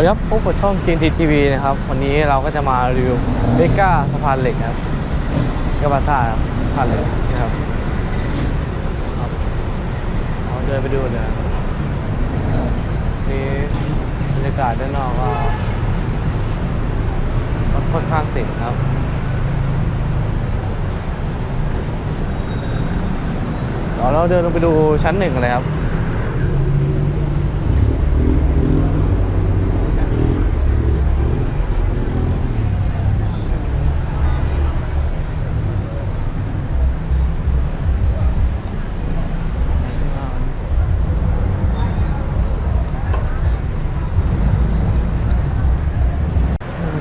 วัสดีครับพบกับช่อง GNT TV นะครับ วันนี้เราก็จะมารีวิวเบก้าสะพานเหล็กครับก้าบาซ่าครับสะพานเหล็กนะครับครับเราเดินไปดูเลยนี่บรรยากาศด้านนอกก็รถค่อนข้างติดครับเดี๋ยวเราเดินลงไปดูชั้นหนึ่งกันเลยครับ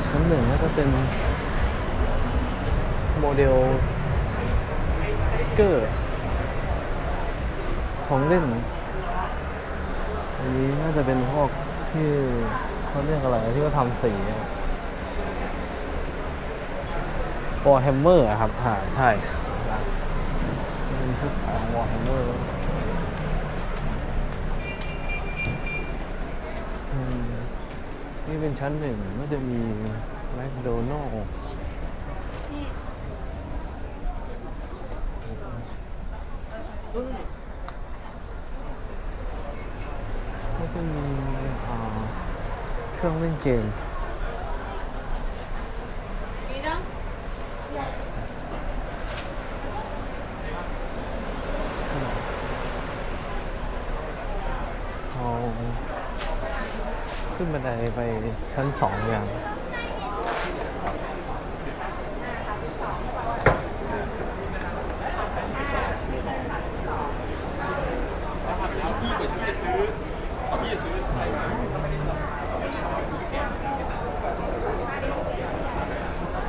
ชั้นหนึ่งก็จะเป็นโมเดลสติกเกอร์ ของเล่น อันนี้น่าจะเป็นพวกที่เขาเรียกอะไรที่เขาทำสีวอลแฮ มเมอร์ครับอ่าใช่เป็นพวกของวอลแฮมเมอร์นี่เป็นชั้นหนึ่งก็จะมีแมคโดนัลก็จะมีเครื่องเล่นเกม เอาขึ้นบัน ไดไปชั้นสองอย่าง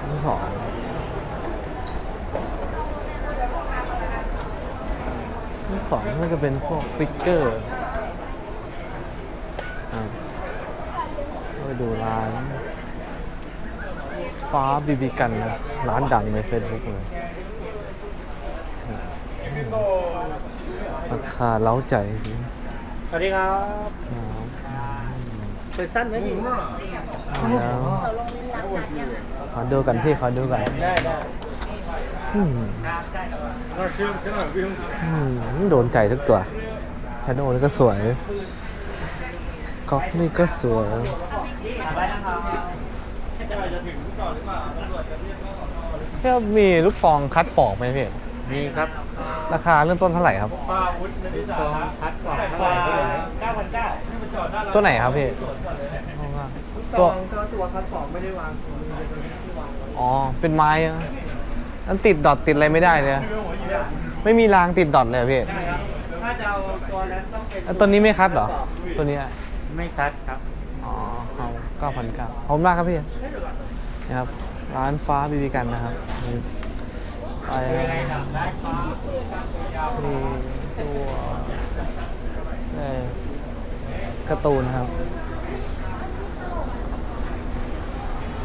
ชั้นสองชั้นสองน่าจะเป็นพวกฟิกเกอร์อะไปดูร้าน ฟ้าบีบีกันนะร้านดังในเฟซบุ๊กเลยราคาเล้าใจจริงสวัสดีครับเปิดสั้นไหมพี่แล้วขอดูกันพี่ขอดูกันได้ได้อืมอืมโดนใจทุกตัวชาโดนี่ก็สวยก๊อกนี่ก็สวย ไปนะครับพี่มีลูกซองคัดปอกไหมพี่ มีครับราคาเริ่มต้นเท่าไหร่ครับซองพัดกล่องเท่าไหร่เก้าพันเก้าตัวไหนครับพี่ซองตัวตัวคัดกล่องไม่ได้วางตัวนี้เป็นตัวที่วางไว้อ๋อ เป็นไม้อะอันติดดอทติดอะไรไม่ได้เลยอะไม่มีรางติดดอทเลยอะพี่ถ้าจะเอาตัวนั้นต้องเป็นอันตัวนี้ไม่คัดเหรอ ตัวนี้อะไม่คัดครับ อ๋อเอาเก้าพันเก้าขอบคุณมากครับพี่ นะครับ ร้านฟ้าบีบีกันนะครับนี่ไปมีตัวเอ่อการ์ตูนครับ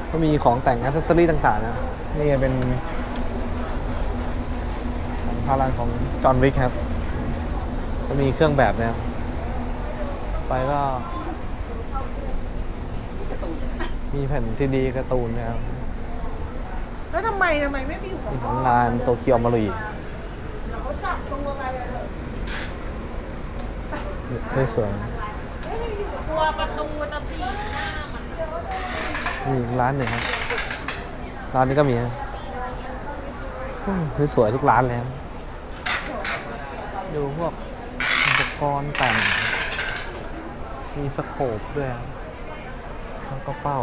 ก็มีของแต่งอัซเซอรี่ต่างๆนะ นี่เป็นของพารันของจอห์นวิกครับ ก็มีเครื่องแบบนะครับ ไปก็ มีแผ่นซีดีการ์ตูนนะครับแล้วทำไมทำไมไม่มีหัวนี่ของงานโตเกียวมารุยเขาจับตรงอะไรอะเฮ้ยสวยกลัวประตูตะปีหน้ามันนี่อีกร้านหนึ่งครับร้านนี้ก็มีครับอืมเฮ้ยสวยทุกร้านเลยครับดูพวกอุปกรณ์แต่ง มีสโคปด้วยครับแล้วก็เป้า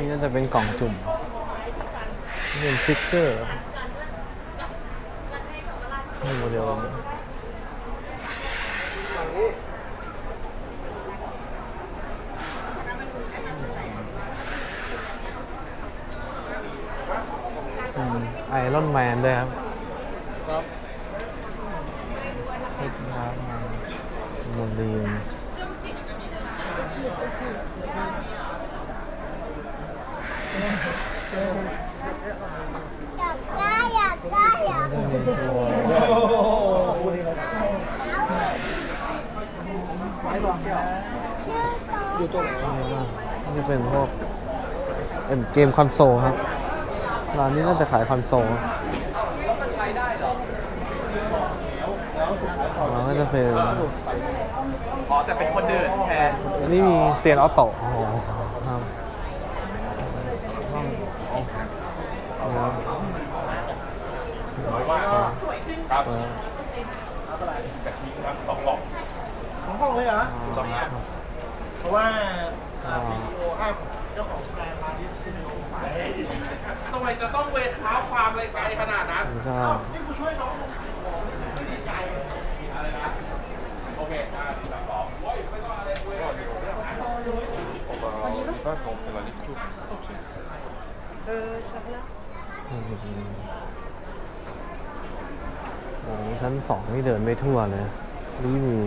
นี่น่าจะเป็นกล่องจุ่มนี่เป็นฟิกเกอร์นี่โมเดลไอรอนแมนด้วยครับครับเช็คครับโมเดล อยากได้อยากได้อยากจะมีตัวก่อนนะอยู่ตรงไหนวะนี่จะเป็นพวกเป็นเกมคอนโซลครับ ร้านนี้น่าจะขายคอนโซลร้านก็จะเป็นอ๋อแต่เป็นคนเดินแทนอันนี้มีเซียนออโต้โอ้โหครับครับ ครับเปิดกระชี้ครับสองกล่องสองห้องเลยเหรอครับเพราะว่าอ่าซีอีโออ้าเจ้าของแบรนด์มาดิสซีโอสายทำไมจะต้องเวท้าความอะไรไกลขนาดนั้นนี่ก็นี่กูช่วยน้องโอเคอ่าแบบสองโอ้ยไม่ต้องอะไรเว้ยเดี๋ยวเรื่องนั้นก็คงเป็นอะไรที่เออสักแล้วโอ้โห ชั้นสองนี่เดินไม่ทั่วเลย นี่มี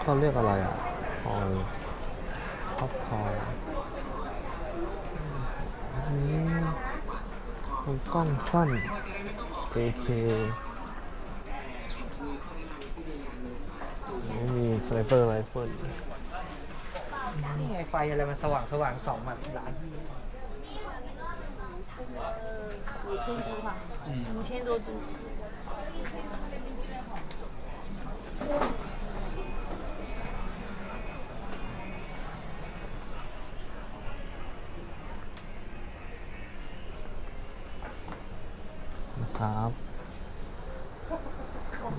เขาเรียกอะไรอ่ะทอยท็อปทอยนี่มีกล้องสั้น JK นี่มีสไนเปอร์ไรเฟิล นี่ไงไฟอะไรมันสว่างสว่างสองแบบร้าน 五千多吧，五千多株。 ครับ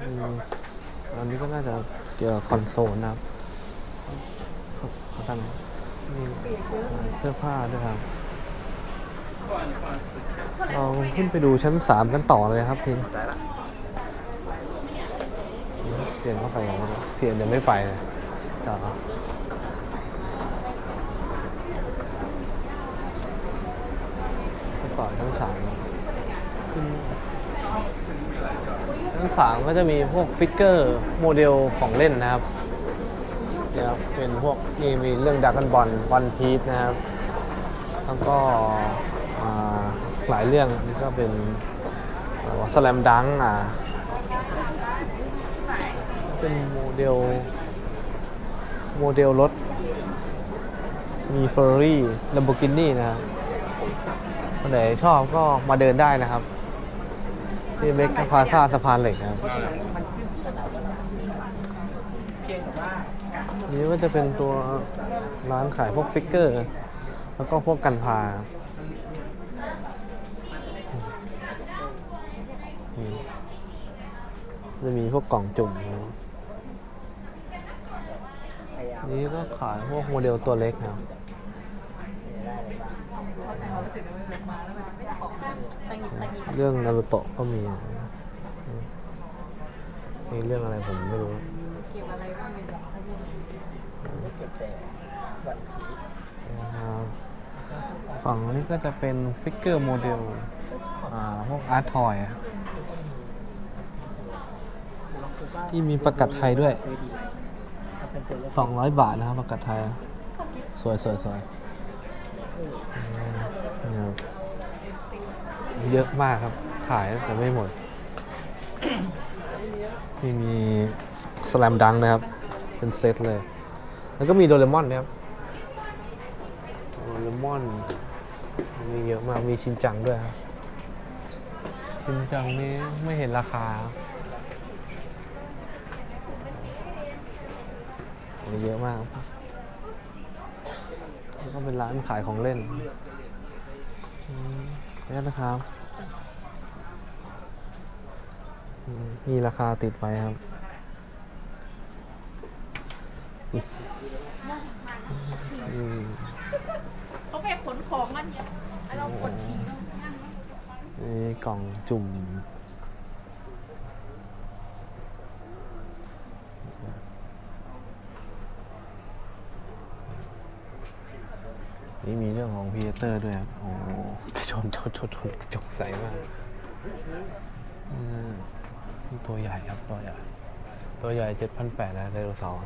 มีอันนี้ก็น่าจะเกี่ยวกับคอนโซลนะครับเขาเขาทำมีเสื้อผ้าด้วยครับเราขึ้นไปดูชั้น3กันต่อเลยครับทีมเสียงเข้าไปยังไม่เสียงยังไม่ไปเลยต่อไปต่อชั้นสามนะ ขึ้นชั้นสามก็จะมีพวกฟิกเกอร์โมเดลของเล่นนะครับเนี่ยครับเป็นพวกนี่มีเรื่องดักกันบอลวันพีชนะครับ แล้วก็หลายเรื่องนี่ก็เป็นสแลมดังอะเป็นโมเดลโมเดลรถ มีเฟอร์รี่ Lamborghini นะครับคนไหนชอบก็มาเดินได้นะครับ ที่เมกาพาซาสะพานเหล็กครับนี่ว่านี่ก็จะเป็นตัวร้านขายพวกฟิกเกอร์ แล้วก็พวกกันพาจะมีพวกกล่องจุ่มนี่ก็ขายพวกโมเดลตัวเล็กนะครับ เรื่องนารูโตะก็มีนะมีเรื่องอะไรผมไม่รู้นะครับฝั่งนี้ก็จะเป็นฟิกเกอร์โมเดลอ่าพวกอาร์ตทอยที่มีประกัดไทยด้วย 200 บาทนะครับประกัดไทย สวยสวยสวยอืมนี่ครับ เยอะมากครับ ถ่ายแต่ไม่หมด นี่มีสแลมดังนะครับ เป็นเซตเลย แล้วก็มีโดเรมอนนะครับ โดเรมอน มีเยอะมาก มีชินจังด้วยครับ ชินจังนี้ไม่เห็นราคามีเยอะมากครับแล้วก็เป็นร้านขายของเล่นอืมนี่นะครับอื มมีราคาติดไว้ครับอืมเขาไปขนของมันเยอะเราขนทิ้งนี่กล่องจุ่ม นี่มีเรื่องของพีเตอร์ด้วยครับ โอ้โหชนชนชนชนกระจกใสมาก อืมนี่ ตัวใหญ่ครับตัวใหญ่ตัวใหญ่เจ็ดพันแปดนะไดโนเสาร์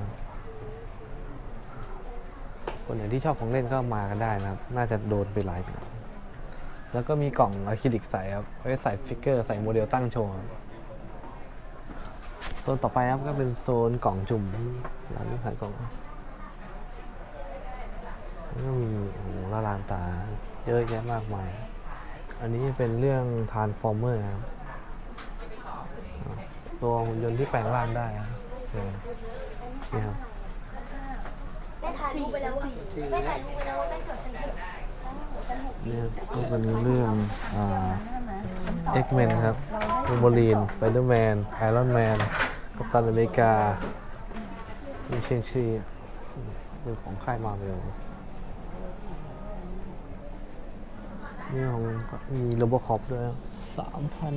คนไหนที่ชอบของเล่นก็มากันได้นะครับ น่าจะโดนไปหลายนะแล้วก็มีกล่องอะคริลิกใสครับไว้ใส่ฟิกเกอร์ใส่โมเดลตั้งโชว์ครับโซนต่อไปครับก็เป็นโซนกล่องจุ่มร้านขายกล่องก็มีโอ้โหละลานตา เยอะแยะมากมาย อันนี้เป็นเรื่องทานฟอร์เมอร์ครับ ตัวหุ่นยนต์ที่แปลงร่างได้ครับเนี่ยนี่ครับได้ถ่ายรูปไปแล้วว่าได้ถ่ายรูปไปแล้วว่าได้จดฉันถูกเนี่ยก็เป็นเรื่องเอ็กเมนครับวูมบรีนสไปเดอร์แมนไอรอนแมนกัปตันอเมริกามีเชงชีเป็นของค่ายมาเวลนี่ของมีโรบอคอปด้วยสามพัน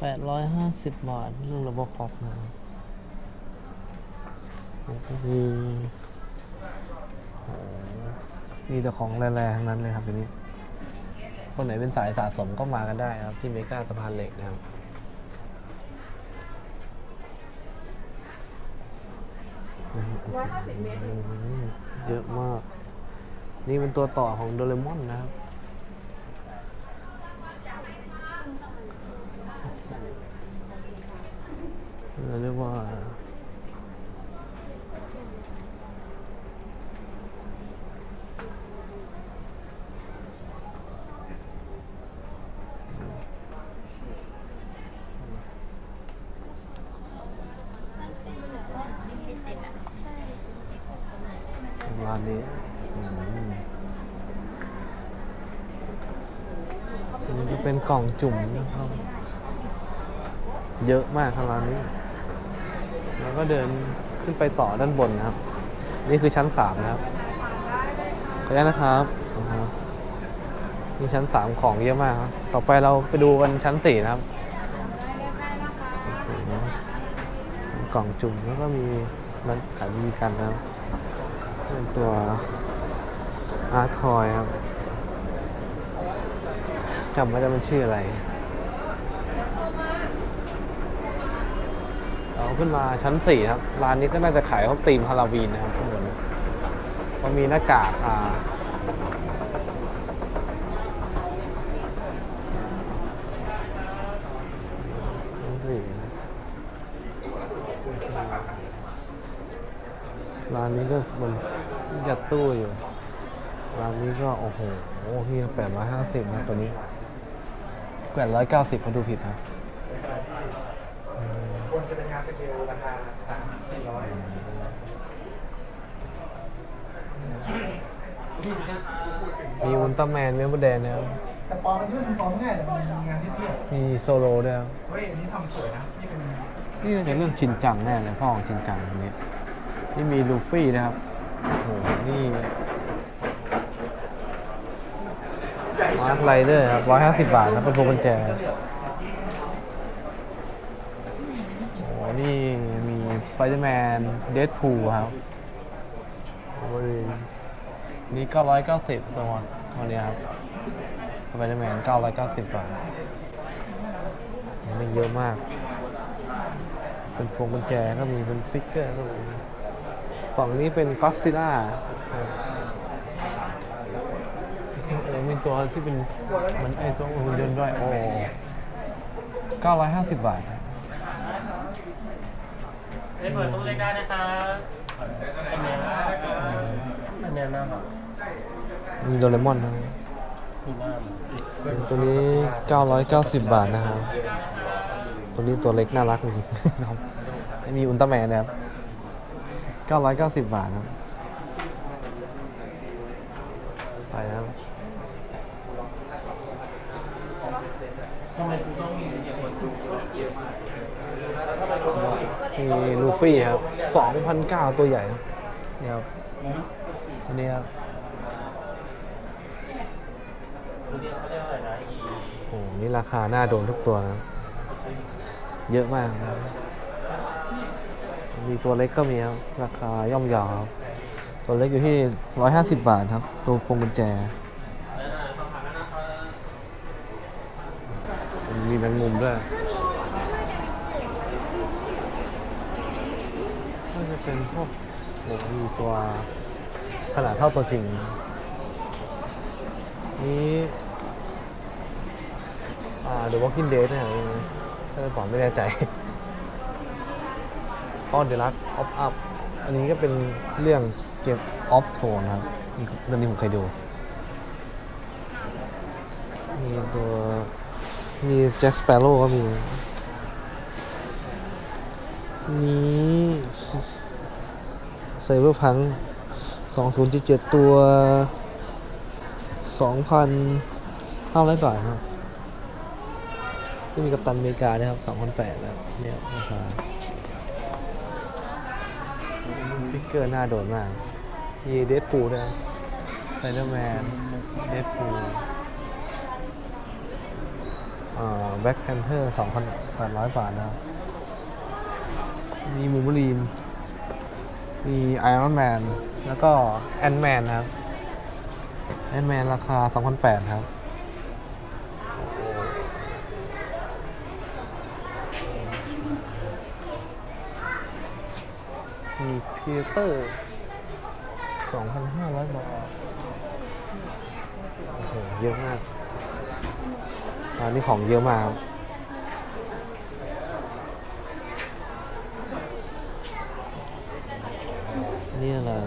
แปดร้อยห้าสิบบาทเรื่องโรบอคอปนะแล้วก็มีมีแต่ของแร่ๆทั้งนั้นเลยครับทีนี้ คนไหนเป็นสายสะสมก็มากันได้นะครับ ที่เมกาสะพานเหล็กนะครับอืมเยอะมาก นี่เป็นตัวต่อของโดเรมอนนะครับ เรียกว่าร้านนี้อืมนี่ก็เป็นกล่องจุ่มนะครับ เยอะมากครับร้านนี้ ก็เดินขึ้นไปต่อด้านบนนะครับ นี่คือชั้นสามนะครับขออนุญาตนะครับนะครับนี่ชั้นสามของเยอะมากครับต่อไปเราไปดูกันชั้นสี่นะครับกล่องจุ่มแล้วก็มีมันขายมีกันนะครับเป็นตัวอาร์ทอยครับจำไม่ได้มันชื่ออะไร เราขึ้นมาชั้น 4 ครับ ร้านนี้ก็น่าจะขายพวกธีมฮาโลวีนนะครับข้างบนมันมีหน้ากากอ่าร้านนี้ก็มันยัดตู้อยู่ ร้านนี้ก็ โอ้โหพี่แปดร้อยห้าสิบนะตัวนี้แปดร้อยเก้าสิบเขาดูผิดนะ ควรจะเป็นงานสเกลราคาสามสี่ร้อย มีอุลตร้าแมนเนื้อมดแดงนะครับแต่ปอมันช่วยมันปอง่ายแต่มันมีงานที่เที่ยวมีโซโลด้วยครับเฮ้ยอันนี้ทำสวยนะนี่เป็นนี่น่าจะเรื่องชินจังแน่เลยพ่อของชินจังคนนี้นี่มีลูฟี่นะครับโอ้โหนี่มาร์คไรเดอร์ครับร้อยห้าสิบบาทนะเป็นพวงกุญแจโอ้โหนี่มีสไปเดอร์แมนเดดพูครับโอ้ย นี่ก็ร้อยเก้าสิบตัววันนี้ครับสไปเดอร์แมนเก้าร้อยเก้าสิบบาทนี่เยอะมาก เป็นพวงกุญแจก็มีเป็นฟิกเกอร์ก็มีฝั่งนี้เป็นก็ซิล่าเออมีตัวที่เป็นเหมือนไอตัวหุ่นยนต์ด้วย โอ้950 บาทครับได้เปิดตู้เล็กได้นะครับอันเนี้ยอันเนี้ยหน้าแบบ มีโดเรมอนนะตัวนี้ 990 บาทนะครับ ตัวนี้ตัวเล็กน่ารักจริงครับมีอุลตร้าแมนนะครับ 990 บาทครับ ไปครับไมกูต้องมีคนดูมีลูฟี่ครับ 2,009 ตัวใหญ่ครับนี่ครับ ตัวนี้ครับ ตัวเดียวเขาเรียกว่าอะไรนะอี โอ้โหนี่ราคาหน้าโดนทุกตัวนะ เยอะมากนะมีตัวเล็กก็มีครับ ราคาย่อมเยาวครับ ตัวเล็กอยู่ที่ 150 บาทครับ ตัวพวงกุญแจ มีแมงมุมด้วยน่าจะเป็นพวกโอ้โหมีตัวขนาดเท่าตัวจริง นี่ อ่า The Walking Dead นี่ยถ้าผมไม่แน่ใจก็เดลัสออฟอัพอันนี้ก็เป็นเรื่องเกมออฟโทนครับเรื่องนี้ผมเคยดู มีตัวมีแจ็คสเปโร่ก็มีนี้ไซเบอร์พัง2077 ตัว 2,500 บาทครับ ที่มีกัปตันอเมริกาด้วยครับ2,008แล้วเนี่ยราคาฟิกเกอร์หน้าโดนมากมีเดดพูลด้วยไ i เดอร์แมนเดดพูลอ่าแบ็คแพนเทอร์2,800บาทนะครับมีมูมลีนมีไอรอนแมนแล้วก็แอนแมนครับแอนแมนราคา 2,800ครับ มีพีเตอร์2,500 บาท โอ้โห เยอะมากอันนี้ของเยอะมากครับนี่แหละ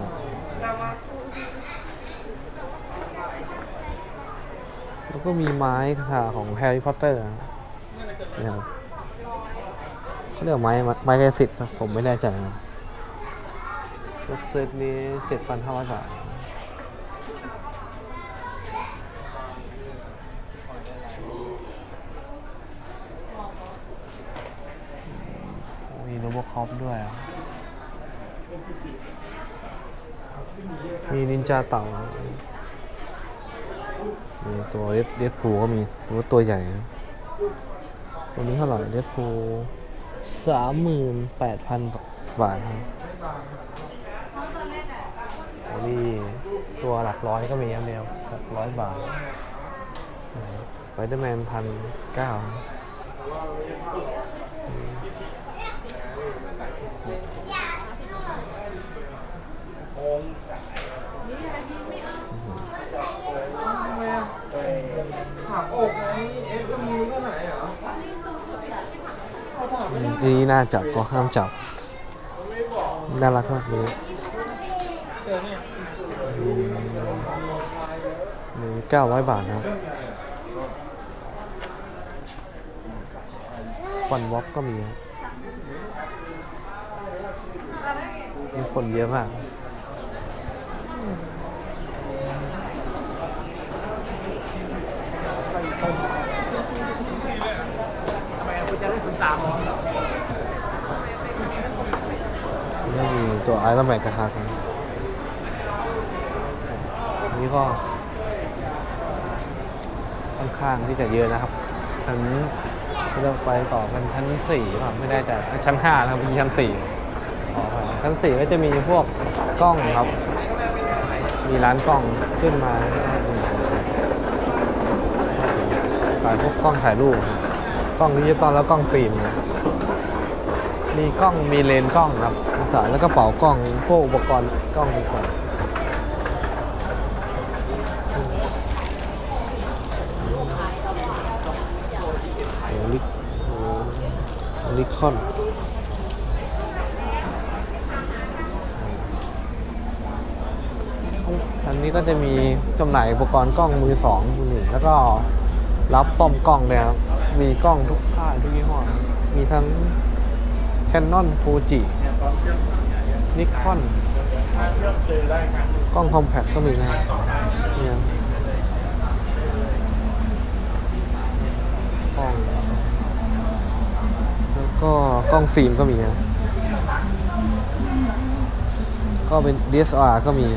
แล้วก็มีไม้คาถาของแฮร์รี่พอตเตอร์นี่ครับเขาเรียกไม้ไม้กายสิทธิ์ผมไม่แน่ใจครับ เซตนี้ 7,500 บาทโอ้มีโรบอคอปด้วย มีนินจาเต่ามีตัวเดดพูก็มีตัวตัวใหญ่ ตัวนี้เท่าไหร่เดดพูสามหมื่นแปดพันบาทครับโอ้นี่ ตัวหลักร้อยก็มีครับเนี่ยหลักร้อยบาทไปเดอร์แมนพันเก้าหักอกไงเอ็กซ์มือก็ไหนเหรอทีนี้น่าจับก็ห้ามจับ น่ารักมากเลย หนึ่งเก้าร้อยบาทนะครับสปันวอปก็มีครับมีคนเยอะมากนี่มีตัวไอรอนแมนกระทะกันอั นนี้ก็ค่อนข้างที่จะเยอะนะครับชั้นเราไปต่อกันชั้นสี่หรือเปล่าไม่แน่ใจะชั้นห้านะครับเป็นชั้นสี่ชั้นสี่ก็จะมีพวกกล้องครับ มีร้านกล้องขึ้นมาขายพวกกล้องถ่ายรูปกล้องดิจิตอลแล้วกล้องฟิล์มมีกล้องมีเลนกล้องครับ แล้วก็เป๋ากล้องพวกอุปกรณ์กล้องต่าง อ้ลิคอนอันนี้ก็จะมีจำหน่ายอุปกรณ์กล้องมือสองมือหนึ่งแล้วก็รับซ่อมกล้องเลยครับ มีกล้องทุกค่ายทุกยี่ห้อ มีทั้ง Canon Fuji Nikon กล้องคอมแพคก็มีนะครับเนี่ยกล้อง ก็กล้องฟิล์มก็มีนะก็เป็น DSLR ก็มี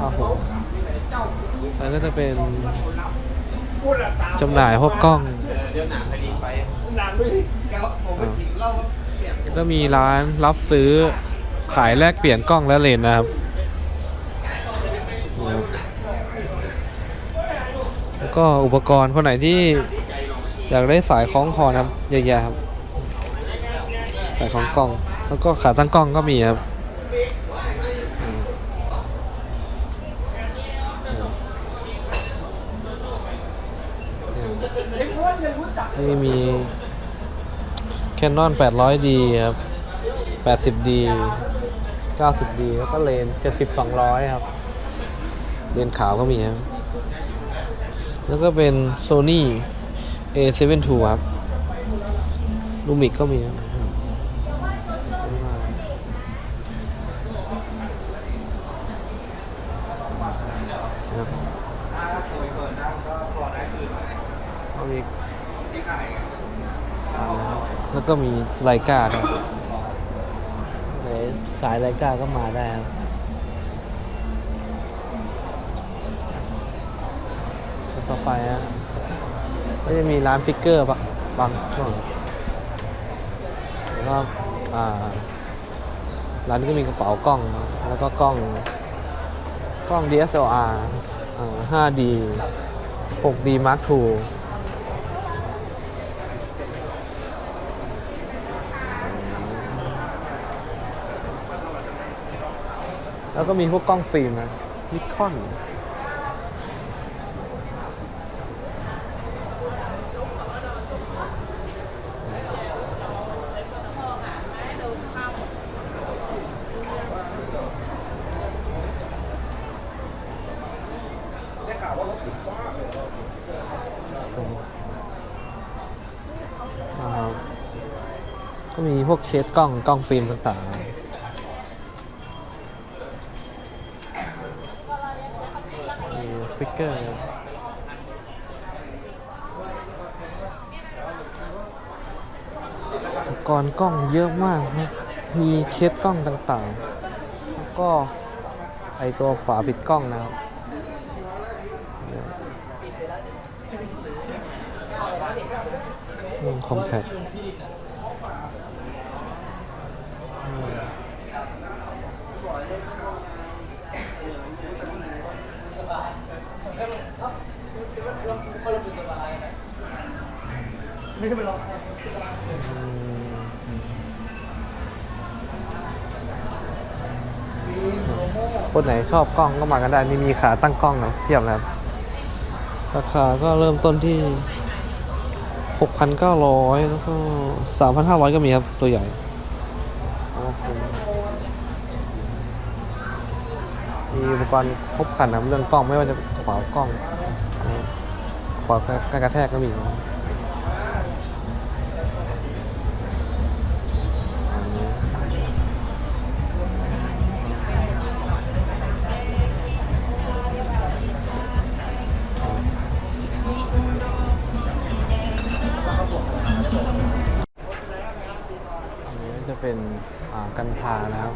ครับผมแล้วก็จะเป็นจำหน่ายพวกกล้องก็มีร้านรับซื้อขายแลกเปลี่ยนกล้องและเลนนะครับ แล้วก็อุปกรณ์คนไหนที่ อยากได้สายคล้องคอนะครับเยอะแยะครับ สายคล้องกล้อง แล้วก็ขาตั้งกล้องก็มีครับนี่มีแค Canon 800D ครับ 80D 90D แล้วก็เลนส์70 200 ครับ เลนขาวก็มีครับ แล้วก็เป็น Sony A7 II ครับลูมิกก็มีครับครับเอาอีกอ่าแล้วก็มีไลกาครับสายไลกาก็มาได้ครับต่อไปฮะ ก็จะมีร้านฟิกเกอร์บางบางช่วงแล้วก็ร้านนี้ก็มีกระเป๋ากล้อง แล้วก็กล้องกล้อง DSLR อ่า 5D 6D Mark II แล้วก็มีพวกกล้องฟิล์มนะนิคอน ก็มีพวกเคสกล้องกล้องฟิล์มต่างๆมีฟิกเกอร์อุปกรณ์กล้องเยอะมากครับมีเคสกล้องต่างๆ แล้วก็ไอตัวฝาปิดกล้องนะครับ อืมคอมแพคคนไหนชอบกล้องก็มากันได้นี่มีขาตั้งกล้องนะเทียบแล้วราคาก็เริ่มต้นที่ 6,900 แล้วก็ 3,500 ก็มีครับ ตัวใหญ่มีอุปกรณ์ครบครันนะเรื่องกล้องไม่ว่าจะกระเป๋ากล้องกระเป๋าการกระแทกก็มี เป็นกันพานะครับ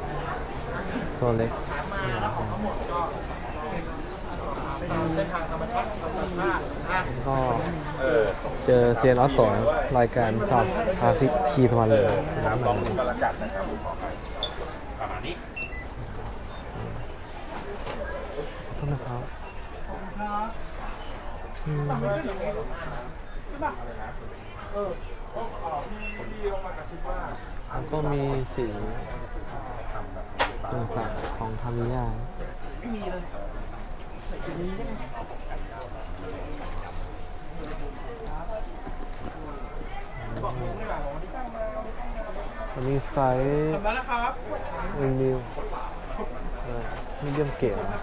ตัวเล็กก็เจอเซียนออตโต้รายการสอบอาทิคีทวันเลยน้ำมันกำลังจัดนะครับประมาณนี้ต้นนะครับอืม แล้วก็มีสีต่างๆของทามิยาอันนี้ไซส์เอ็มนิวมีเดียมเกตนะ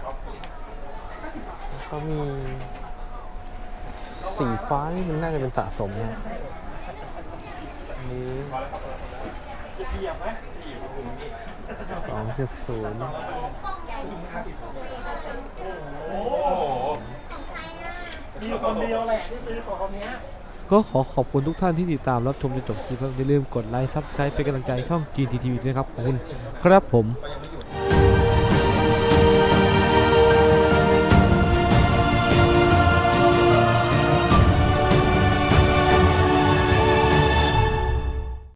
แล้วก็มี สีฟ้านี่มันน่าจะเป็นสะสมนะอันนี้ สองจุดศูนย์มีคนเดียวแหละที่ซื้อของเนี้ก็ขอขอบคุณทุกท่านที่ติดตามรับชมจนจบคลิปครับอย่าลืมกดไลค์ซับสไครป์เป็นกำลังใจช่อง GTTV ด้วยครับขอบคุณครับผม